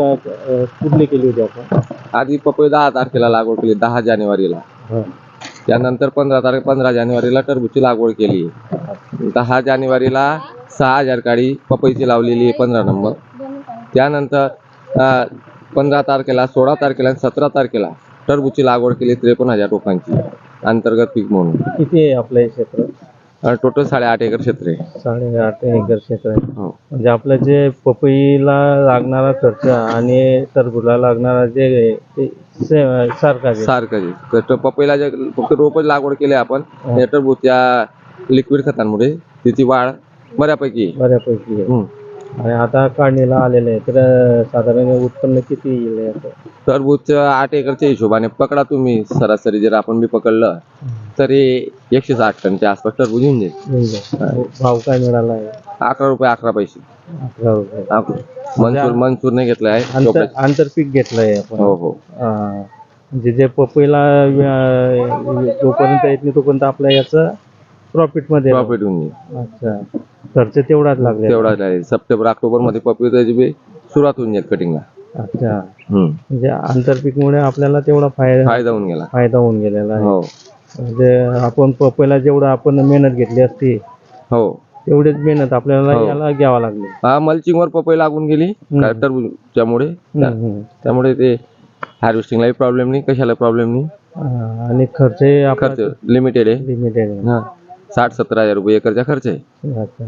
कुठली केली होती आपण? आधी पपई दहा तारखेला लागवड केली दहा जानेवारीला. त्यानंतर पंधरा तारीख पंधरा जानेवारीला टरबूजची लागवड केली. दहा जानेवारीला सहा हजार काळी पपईची लावलेली आहे पंधरा नंबर. त्यानंतर पंधरा तारखेला सोळा तारखेला आणि सतरा तारखेला टरबूजची लागवड केली त्रेपन्न हजार रोपांची अंतर्गत पीक म्हणून. किती आहे आपलं हे क्षेत्र? टोटल साडेआठ एकर क्षेत्र आहे साडेआठ एकर क्षेत्र आहे हो म्हणजे आपलं जे पपईला लागणारा खर्च आणि टरबूजला लागणारा जे आहे ते से- सारखाच आहे. सारखं आहे. तर पपईला जे फक्त रोपच लागवड केली आपण हा. टरबूजच्या लिक्विड खतांमुळे तिची वाढ बऱ्यापैकी आहे. बऱ्यापैकी आहे. हम्म. आणि आता काढणीला आलेले आहे तर साधारण उत्पन्न किती येईल याचं? टरबूजचं आठ एकरच्या हिशोबाने पकडा तुम्ही सरासरी जर आपण बी पकडलं तरी एकशे साठ टनच्या आसपास टरबूज येऊन जाईल म्हणजे भाव काय मिळाला आहे अकरा रुपये अकरा पैसे अकरा रुपये अकरा. नाही घेतलं आहे आंतर. आंतरपीक घेतलंय आपण हो हो हा. म्हणजे जे पपईला अं, जोपर्यंत येत नाही तोपर्यंत आपल्या याचं प्रॉफिटमध्ये. प्रॉफिट होऊन जाईल अच्छा खर्च तेवढाच लागले तेवढा आहे. सप्टेंबर ऑक्टोबरमध्ये पपईची बी सुरुवात होऊन जाईल कटिंगला अच्छा. म्हणजे आंतरपीकमुळे आपल्याला तेवढा फायदा फायदा होऊन गेला. फायदा होऊन गेलेला आहे. हो. म्हणजे आपण पपईला जेवढं आपण मेहनत घेतली असती हो. तेवढीच मेहनत आपल्याला हो. याला घ्यावा लागली. हा मल्चिंग वर पपई लागून गेली. टरबूजच्यामुळे हम्म, हम्म. त्यामुळे ते हार्वेस्टिंगलाही प्रॉब्लेम नाही कशाला प्रॉब्लेम नाही. हा, आणि खर्च लिमिटेड आहे. लिमिटेड हा. साठ सत्तर हजार रुपये एकरचा खर्च आहे. अच्छा.